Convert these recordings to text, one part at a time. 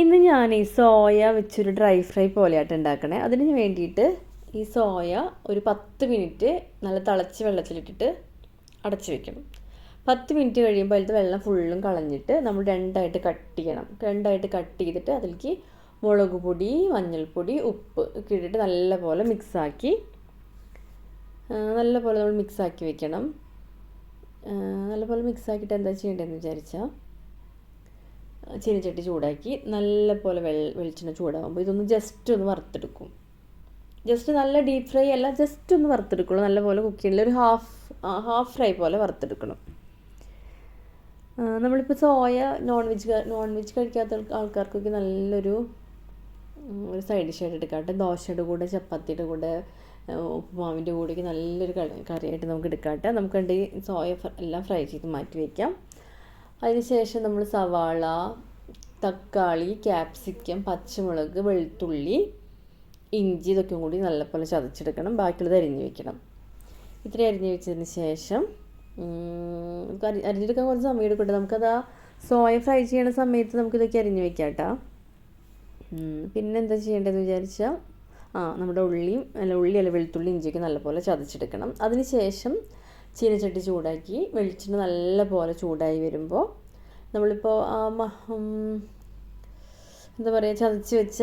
ഇന്ന് ഞാൻ ഈ സോയ വെച്ചൊരു ഡ്രൈ ഫ്രൈ പോലെയായിട്ട് ഉണ്ടാക്കണേ. അതിന് വേണ്ടിയിട്ട് ഈ സോയ ഒരു പത്ത് മിനിറ്റ് നല്ല തിളച്ച് വെള്ളത്തിലിട്ടിട്ട് അടച്ച് വെക്കണം. പത്ത് മിനിറ്റ് കഴിയുമ്പോൾ അതിലത്തെ വെള്ളം ഫുള്ളും കളഞ്ഞിട്ട് നമ്മൾ രണ്ടായിട്ട് കട്ട് ചെയ്യണം. രണ്ടായിട്ട് കട്ട് ചെയ്തിട്ട് അതിലേക്ക് മുളക് പൊടി മഞ്ഞൾപ്പൊടി ഉപ്പ് ഒക്കെ ഇട്ടിട്ട് നല്ലപോലെ മിക്സാക്കി നല്ലപോലെ നമ്മൾ മിക്സാക്കി വെക്കണം. നല്ലപോലെ മിക്സാക്കിയിട്ട് എന്താ ചെയ്യേണ്ടതെന്ന് വിചാരിച്ചാൽ ചീനിച്ചട്ടി ചൂടാക്കി നല്ല പോലെ വെൾ വെളിച്ചെണ്ണ ചൂടാകുമ്പോൾ ഇതൊന്ന് ജസ്റ്റ് ഒന്ന് വറുത്തെടുക്കും. ജസ്റ്റ് നല്ല ഡീപ്പ് ഫ്രൈ അല്ല ജസ്റ്റ് ഒന്ന് വറുത്തെടുക്കുള്ളൂ. നല്ലപോലെ കുക്ക് ചെയ്യണില്ല ഒരു ഹാഫ് ഹാഫ് ഫ്രൈ പോലെ വറുത്തെടുക്കണം. നമ്മളിപ്പോൾ soya non veg non veg കഴിക്കാത്ത ആൾക്കാർക്കൊക്കെ നല്ലൊരു ഒരു സൈഡ് ഡിഷായിട്ട് എടുക്കാട്ടെ ദോശയുടെ കൂടെ ചപ്പാത്തിയുടെ കൂടെ ഉപ്പുമാവിന്റെ കൂടെയൊക്കെ നല്ലൊരു കറിയായിട്ട് നമുക്ക് എടുക്കാട്ടെ നമുക്ക് കണ്ട് സോയ എല്ലാം ഫ്രൈ ചെയ്ത് മാറ്റി വയ്ക്കാം അതിനുശേഷം നമ്മൾ സവാള തക്കാളി ക്യാപ്സിക്കം പച്ചമുളക് വെളുത്തുള്ളി ഇഞ്ചി ഇതൊക്കെ കൂടി നല്ലപോലെ ചതച്ചെടുക്കണം. ബാക്കിയുള്ളത് അരിഞ്ഞു വെക്കണം. ഇത്ര അരിഞ്ഞു വെച്ചതിന് ശേഷം അരിഞ്ഞെടുക്കാൻ കുറച്ച് സമയം എടുക്കട്ടെ നമുക്കത് ആ സോയ ഫ്രൈ ചെയ്യണ സമയത്ത് നമുക്കിതൊക്കെ അരിഞ്ഞു വെക്കാം കേട്ടോ പിന്നെ എന്താ ചെയ്യേണ്ടതെന്ന് വിചാരിച്ചാൽ ആ നമ്മുടെ ഉള്ളിയും അല്ല ഉള്ളി അല്ല വെളുത്തുള്ളി ഇഞ്ചിയൊക്കെ നല്ലപോലെ ചതച്ചെടുക്കണം. അതിന് ശേഷം ചീനച്ചട്ടി ചൂടാക്കി വെളിച്ചെണ്ണ നല്ല പോലെ ചൂടായി വരുമ്പോൾ നമ്മളിപ്പോൾ എന്താ പറയുക ചതച്ച് വെച്ച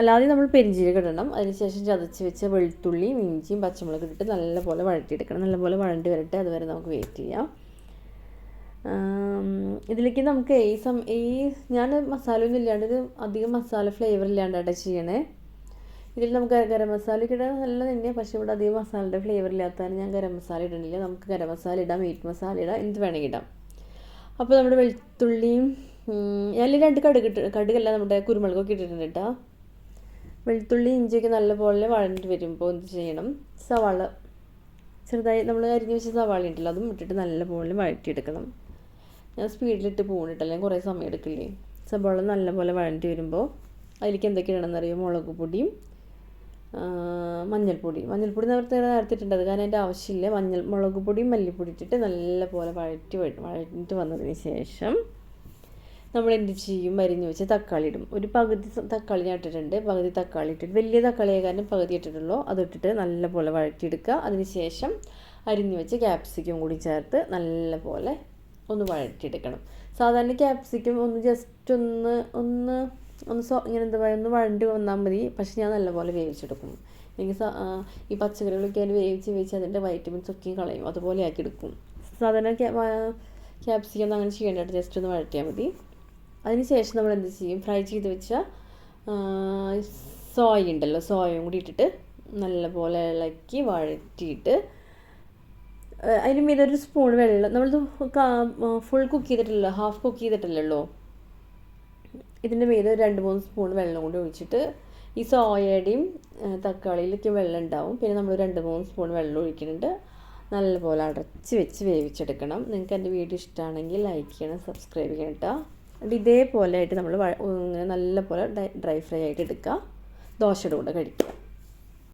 അല്ലാതെ നമ്മൾ പെരിഞ്ചീരകം ഇടണം. അതിനുശേഷം ചതച്ച് വെച്ച വെളുത്തുള്ളിയും ഇഞ്ചിയും പച്ചമുളക് ഇട്ടിട്ട് നല്ലപോലെ വഴറ്റിയെടുക്കണം. നല്ലപോലെ വഴണ്ടി വരട്ടെ. അതുവരെ നമുക്ക് വെയിറ്റ് ചെയ്യാം. ഇതിലേക്ക് നമുക്ക് ഈ സം ഈ ഞാൻ മസാല ഒന്നും ഇല്ലാണ്ട് ഇത് അധികം മസാല ഫ്ലേവർ ഇല്ലാണ്ടാണ് ചെയ്യണേ. ഇതിൽ നമുക്ക് ഗരം മസാല ഇടാൻ നല്ല തന്നെ പക്ഷേ ഇവിടെ അധികം മസാലയുടെ ഫ്ലേവർ ഇല്ലാത്തതാണ്. ഞാൻ ഗരം മസാല ഇടണില്ല നമുക്ക് ഗരം മസാല ഇടാം മീറ്റ് മസാല ഇടാം എന്ത് വേണമെങ്കിൽ ഇടാം. അപ്പോൾ നമ്മുടെ വെളുത്തുള്ളിയും ഞാൻ രണ്ട് കടുക് ഇട്ട് കടുകല്ല നമ്മുടെ കുരുമുളകൊക്കെ ഇട്ടിട്ടുണ്ട് കേട്ടോ. വെളുത്തുള്ളി ഇഞ്ചിയൊക്കെ നല്ലപോലെ വഴഞ്ഞിട്ട് വരുമ്പോൾ എന്ത് ചെയ്യണം? സവാള. ചെറുതായി നമ്മൾ അരിഞ്ഞ് വെച്ച സവാള ഉണ്ടല്ലോ അതും ഇട്ടിട്ട് നല്ലപോലെ വഴറ്റിയെടുക്കണം. ഞാൻ സ്പീഡിലിട്ട് പോകണിട്ടല്ലേ കുറേ സമയം എടുക്കില്ലേ? സവാള നല്ലപോലെ വഴണ്ടി വരുമ്പോൾ അതിലേക്ക് എന്തൊക്കെ ഇടണമെന്നറിയോ? മുളക് പൊടിയും മഞ്ഞൾപ്പൊടി. മഞ്ഞൾപ്പൊടി നേരത്തെ നേരത്തിട്ടുണ്ട് അത് കാരണം അതിന്റെ ആവശ്യമില്ല. മഞ്ഞൾ മുളക് പൊടിയും മല്ലിപ്പൊടി ഇട്ടിട്ട് നല്ലപോലെ വഴറ്റി വഴറ്റിട്ട് വന്നതിന് ശേഷം നമ്മൾ എന്ത് ചെയ്യും? അരിഞ്ഞ് വെച്ച് തക്കാളി ഇടും. ഒരു പകുതി തക്കാളി ഞാൻ ഇട്ടിട്ടുണ്ട്. പകുതി തക്കാളി ഇട്ടിട്ട് വലിയ തക്കാളി കാരണം പകുതി ഇട്ടിട്ടുള്ളൂ. അതിട്ടിട്ട് നല്ലപോലെ വഴറ്റിയെടുക്കുക. അതിന് ശേഷം അരിഞ്ഞ് വെച്ച് ക്യാപ്സിക്കം കൂടി ചേർത്ത് നല്ലപോലെ ഒന്ന് വഴറ്റിയെടുക്കണം. സാധാരണ ക്യാപ്സിക്കം ഒന്ന് ജസ്റ്റ് ഒന്ന് ഒന്ന് ഒന്ന് സോ ഇങ്ങനെ എന്താ പറയുക ഒന്ന് വഴണ്ടി വന്നാൽ മതി. പക്ഷെ ഞാൻ നല്ലപോലെ വേവിച്ചെടുക്കും. എനിക്ക് ഈ പച്ചക്കറികളൊക്കെ അതിന് വേവിച്ച് വേവിച്ച് അതിന്റെ വൈറ്റമിൻസ് ഒക്കെ കളയും. അതുപോലെ ആക്കി എടുക്കും. സാധാരണ ക്യാപ്സിക്കം അങ്ങനെ ചെയ്യേണ്ട. ജസ്റ്റ് ഒന്ന് വഴറ്റിയാൽ മതി. അതിന് ശേഷം നമ്മൾ എന്ത് ചെയ്യും? ഫ്രൈ ചെയ്ത് വെച്ച സോയ ഉണ്ടല്ലോ സോയയും കൂടി ഇട്ടിട്ട് നല്ലപോലെ ഇളക്കി വഴറ്റിയിട്ട് അതിന് മീതൊരു സ്പൂൺ വെള്ളം. നമ്മൾ ഫുൾ കുക്ക് ചെയ്തിട്ടില്ല ഹാഫ് കുക്ക് ചെയ്തിട്ടില്ലല്ലോ. ഇതിന്റെ മീതെ രണ്ട് മൂന്ന് സ്പൂൺ വെള്ളം കൂടി ഒഴിച്ചിട്ട് ഈ സോയയുടെയും തക്കാളിയിലൊക്കെ വെള്ളം ഉണ്ടാവും. പിന്നെ നമ്മൾ രണ്ട് മൂന്ന് സ്പൂൺ വെള്ളം ഒഴിക്കുന്നുണ്ട്. നല്ലപോലെ അടച്ച് വെച്ച് വേവിച്ചെടുക്കണം. നിങ്ങൾക്ക് എന്റെ വീഡിയോ ഇഷ്ടമാണെങ്കിൽ ലൈക്ക് ചെയ്യണം സബ്സ്ക്രൈബ് ചെയ്യണം കേട്ടോ എന്നിട്ട് ഇതേപോലെ ആയിട്ട് നമ്മൾ ഇങ്ങനെ നല്ലപോലെ ഡ്രൈ ഫ്രൈ ആയിട്ട് എടുക്കുക ദോശയുടെ കൂടെ കഴിക്കുക